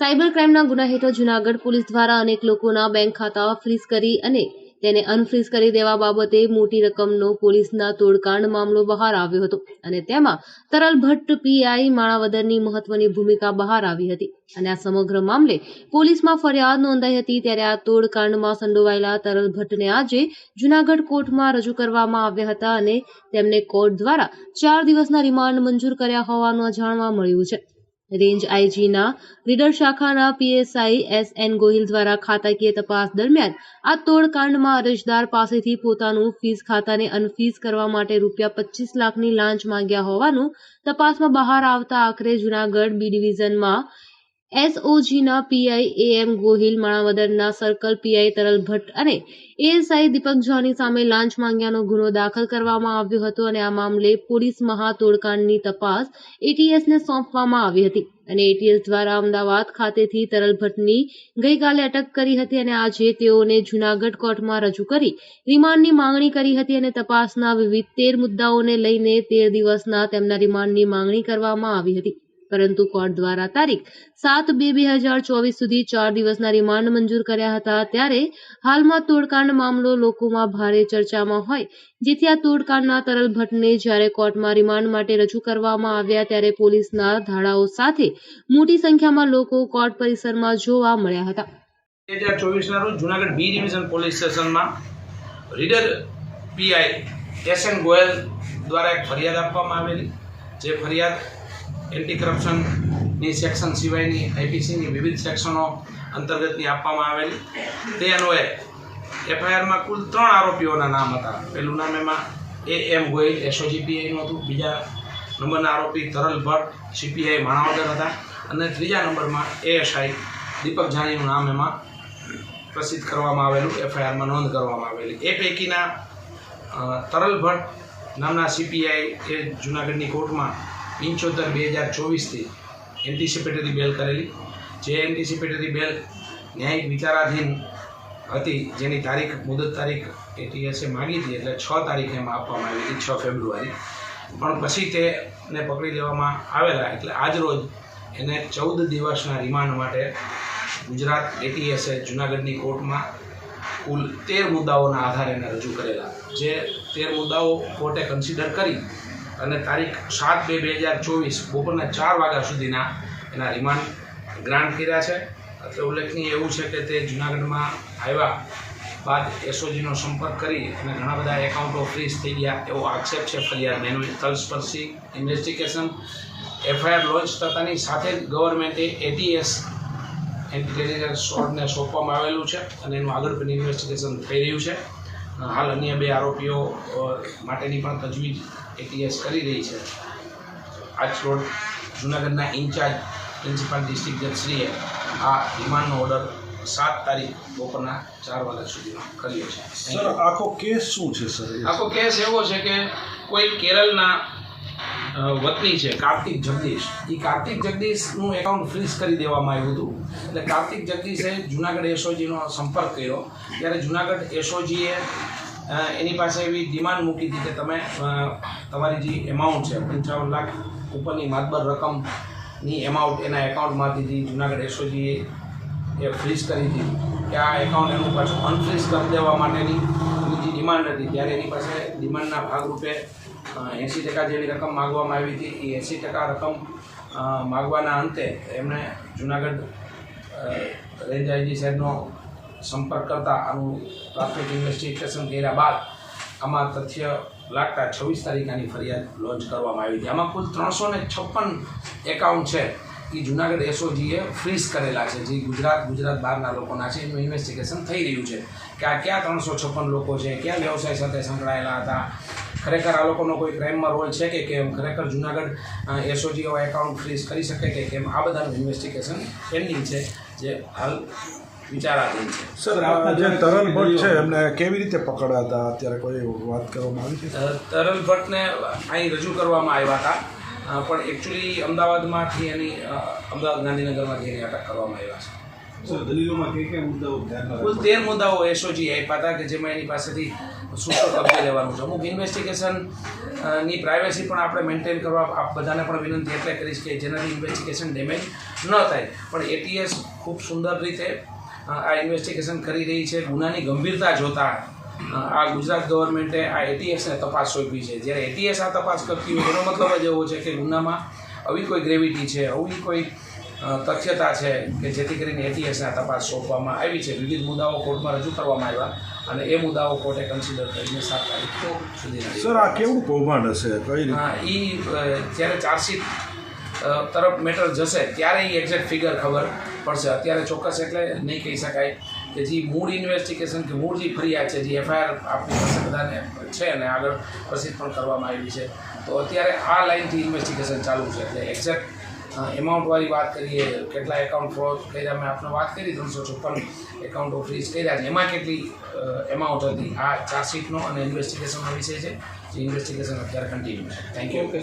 Cyber ક્રાઇમના ગુના હેઠળ Junagadh police દ્વારા અનેક લોકોના બેંક ખાતા ફ્રીઝ કરી અને તેને અનફ્રીઝ કરી દેવા બાબતે મોટી રકમનો પોલીસના તોડકાંડ મામલો બહાર આવ્યો હતો. અને તેમાં તરલ ભટ્ટ પીઆઈ માણાવદરની મહત્વની ભૂમિકા બહાર આવી હતી. અને આ સમગ્ર મામલે પોલીસમાં ફરિયાદ નોંધાઈ હતી ત્યારે આ તોડકાંડમાં સંડોવાયેલા તરલ ભટ્ટને આજે જૂનાગઢ કોર્ટમાં રજૂ કરવામાં આવ્યા હતા અને તેમને કોર્ટ દ્વારા ચાર દિવસના રિમાન્ડ મંજૂર કર્યા હોવાનું જાણવા મળ્યું છે. રેન્જ આઈજીના રીડર શાખાના પીએસઆઈ એસ એન ગોહિલ દ્વારા ખાતાકીય તપાસ દરમિયાન આ તોડકાંડમાં અરજદાર પાસેથી પોતાનું ફીસ ખાતાને અનફીઝ કરવા માટે રૂપિયા પચીસ લાખની લાંચ માંગ્યા હોવાનું તપાસમાં બહાર આવતા આખરે જૂનાગઢ બી ડિવિઝનમાં એસઓજીના પીઆઈ એમ ગોહિલ, માણાવદરના સર્કલ પીઆઈ તરલ ભટ્ટ અને એએસઆઈ દીપક જોની સામે લાંચ માંગ્યાનો ગુનો દાખલ કરવામાં આવ્યો હતો અને આ મામલે પોલીસ મહાતોડકાંડની તપાસ એટીએસને સોંપવામાં આવી હતી. અને એટીએસ દ્વારા અમદાવાદ ખાતેથી તરલ ભટ્ટની ગઈકાલે અટક કરી હતી અને આજે તેઓને જૂનાગઢ કોર્ટમાં રજૂ કરી રિમાન્ડની માંગણી કરી હતી અને તપાસના વિવિધ તેર મુદ્દાઓને લઈને તેર દિવસના તેમના રિમાન્ડની માંગણી કરવામાં આવી હતી. પરંતુ કોર્ટ દ્વારા તારીખ સાત બે બે હજાર ચોવીસ સુધી ચાર દિવસના રિમાન્ડ મંજૂર કર્યા હતા ત્યારે હાલમાં તોડકાંડ મામલો લોકોમાં ભારે ચર્ચામાં હોય, જેથી આ તોડકાંડના તરલ ભટ્ટને જ્યારે કોર્ટમાં રિમાન્ડ માટે રજૂ કરવામાં આવ્યા ત્યારે પોલીસના ધાડાઓ સાથે મોટી સંખ્યામાં લોકો કોર્ટ પરિસરમાં જોવા મળ્યા હતા. બે હજાર ચોવીસના રોજ જુનાગઢ બી ડિવિઝન પોલીસ સ્ટેશનમાં reader PI S N Goyal દ્વારા એક ફરિયાદ આપવામાં આવેલી, જે ફરિયાદ એન્ટી કરપ્શનની સેક્શન સિવાયની આઈપીસીની વિવિધ સેક્શનો અંતર્ગતની આપવામાં આવેલી. તે અન્વયે એફઆઈઆરમાં કુલ ત્રણ આરોપીઓના નામ હતા. પહેલું નામ એમાં એ એમ ગોયલ એસઓજીપીઆઈનું હતું. બીજા નંબરના આરોપી તરલ ભટ્ટ સીપીઆઈ માણાવદર હતા. અને ત્રીજા નંબરમાં એએસઆઈ દીપક જાનીનું નામ એમાં પ્રસિદ્ધ કરવામાં આવેલું. એફઆઈઆરમાં નોંધ કરવામાં આવેલી. એ પૈકીના તરલ ભટ્ટ નામના સીપીઆઈ એ જૂનાગઢની કોર્ટમાં પંચોતેર બે હજાર ચોવીસથી એન્ટિસિપેટરી બેલ કરેલી. જે એન્ટિસિપેટરી બેલ ન્યાયિક વિચારાધીન હતી, જેની તારીખ, મુદત તારીખ એટીએસે માગી હતી, એટલે છ તારીખે એમાં આપવામાં આવી હતી, છ ફેબ્રુઆરી. પણ પછી તેને પકડી લેવામાં આવેલા, એટલે આજ રોજ એને ચૌદ દિવસના રિમાન્ડ માટે ગુજરાત એટીએસે જુનાગઢની કોર્ટમાં કુલ તેર મુદ્દાઓના આધારે એને રજૂ કરેલા. જે તેર મુદ્દાઓ કોર્ટે કન્સિડર કરી અને તારીખ સાત બે બે હજાર ચોવીસ બપોરના ચાર વાગ્યા સુધીના એના રિમાન્ડ ગ્રાન્ટ કર્યા છે. એટલે ઉલ્લેખનીય એવું છે કે તે જુનાગઢમાં આવ્યા બાદ એસઓજીનો સંપર્ક કરી અને ઘણા બધા એકાઉન્ટો ફ્રીઝ થઈ ગયા એવો આક્ષેપ છે ફરિયાદ એનું તલસ્પર્શી ઇન્વેસ્ટિગેશન એફઆઈઆર લોન્ચ થતાની સાથે જ ગવર્મેન્ટે એટીએસ એન્ટી સોર્ટને સોંપવામાં આવેલું છે અને એનું આગળ પણ ઇન્વેસ્ટિગેશન થઈ રહ્યું છે. હાલ અન્ય બે આરોપીઓ માટેની પણ તજવીજ એટીએસ કરી રહી છે. આજ રોડ જૂનાગઢના ઇન્ચાર્જ પ્રિન્સિપાલ ડિસ્ટ્રિક્ટ જજશ્રીએ આ રિમાન્ડનો ઓર્ડર સાત તારીખ બપોરના ચાર વાગ્યા સુધી કર્યો છે. સર આખો કેસ શું છે સર? આખો કેસ એવો છે કે કોઈ કેરળના વતની છે, કાર્તિક જગદીશ. એ કાર્તિક જગદીશનું એકાઉન્ટ ફ્રીઝ કરી દેવામાં આવ્યું હતું. એટલે કાર્તિક જગદીશે જુનાગઢ એસઓજીનો સંપર્ક કર્યો. ત્યારે જુનાગઢ એસઓજીએ એની પાસે એવી ડિમાન્ડ મૂકી હતી કે તમે તમારી જે એમાઉન્ટ છે, પંચાવન લાખ ઉપરની માતબર રકમની એમાઉન્ટ એના એકાઉન્ટમાંથી જે જુનાગઢ એસઓજીએ એ ફ્રીઝ કરી હતી કે આ એકાઉન્ટ એનું પાછું અનફ્રીઝ કરી દેવા માટેની જે ડિમાન્ડ હતી, ત્યારે એની પાસે ડિમાન્ડના ભાગરૂપે એંસી ટકા જેવી રકમ માગવામાં આવી હતી. એ એંસી ટકા રકમ માગવાના અંતે એમણે જુનાગઢ રેન્જ આઈજી સાહેબનો સંપર્ક કરતા આનું પ્રાથમિક ઇન્વેસ્ટિગેશન કર્યા બાદ આમાં તથ્ય લાગતા છવ્વીસ તારીખની ફરિયાદ લોન્ચ કરવામાં આવી હતી. આમાં કુલ ત્રણસો ને છપ્પન એકાઉન્ટ છે. એ જુનાગઢ એસઓજીએ ફ્રીઝ કરેલા છે. જે ગુજરાત ગુજરાત બહારના લોકોના છે. એનું ઇન્વેસ્ટિગેશન થઈ રહ્યું છે. કે આ ક્યાં ત્રણસો છપ્પન લોકો છે, ક્યાં વ્યવસાય સાથે સંકળાયેલા હતા ખરેખર આ લોકોનો કોઈ ક્રાઇમમાં રોલ છે કે કેમ? ખરેખર જુનાગઢ એસઓજી એવા એકાઉન્ટ ફ્રીઝ કરી શકે કે કેમ? આ બધાનું ઇન્વેસ્ટિગેશન પેન્ડિંગ છે જે હાલ વિચારાધીન છે. સર જે તરલ ભટ્ટ છે એમને કેવી રીતે પકડાતા અત્યારે કોઈ વાત કરવામાં આવી છે? તરલ ભટ્ટને અહીં રજૂ કરવામાં આવ્યા હતા પણ એકચ્યુઅલી અમદાવાદમાંથી એની અમદાવાદ ગાંધીનગરમાંથી એની અટક કરવામાં આવ્યા છે. કુલ તેર મુદ્દાઓ એસઓજી આપ્યા હતા કે જેમાં એની પાસેથી સૂત્રો કબજે લેવાનું છે. અમુક ઇન્વેસ્ટિગેશનની પ્રાઇવેસી પણ આપણે મેન્ટેન કરવા આપ બધાને પણ વિનંતી એટલે કરીશ કે જેનાથી ઇન્વેસ્ટિગેશન ડેમેજ ન થાય. પણ એટીએસ ખૂબ સુંદર રીતે આ ઇન્વેસ્ટિગેશન કરી રહી છે. ગુનાની ગંભીરતા જોતા આ ગુજરાત ગવર્મેન્ટે આ એટીએસને તપાસ સોંપી છે. જ્યારે એટીએસ આ તપાસ કરતી હોય, એનો મતલબ જ એવો છે કે ગુનામાં આવી કોઈ ગ્રેવિટી છે, આવી કોઈ તથ્યતા છે કે જેથી કરીને એટીએસને આ તપાસ સોંપવામાં આવી છે. વિવિધ મુદ્દાઓ કોર્ટમાં રજૂ કરવામાં આવ્યા અને એ મુદ્દાઓ કોર્ટે કન્સિડર કરીને સાત તારીખ સુધી સર આ કેવું કૌભાંડ હશે? કઈ હા એ જ્યારે ચાર્જશીટ તરફ મેટર જશે ત્યારે એ એક્ઝેક્ટ ફિગર ખબર પડશે. અત્યારે ચોક્કસ એટલે નહીં કહી શકાય કે જે મૂળ ઇન્વેસ્ટિગેશન કે મૂળ જે ફરિયાદ છે જે એફઆઈઆર આપણી પાસે બધાને છે અને આગળ પ્રસિદ્ધ પણ કરવામાં આવી છે. તો અત્યારે આ લાઇનથી ઇન્વેસ્ટિગેશન ચાલુ છે. એટલે એક્ઝેક્ટ એમાઉન્ટવાળી વાત કરીએ, કેટલા એકાઉન્ટ ફ્રોડ કર્યા, મેં આપણે વાત કરી ત્રણસો છપ્પન એકાઉન્ટો ફ્રીઝ કર્યા છે. એમાં કેટલી એમાઉન્ટ હતી? આ ચાર્જશીટનો અને ઇન્વેસ્ટિગેશનનો વિષય છે. જે ઇન્વેસ્ટિગેશન અત્યારે કન્ટિન્યુ છે. Thank you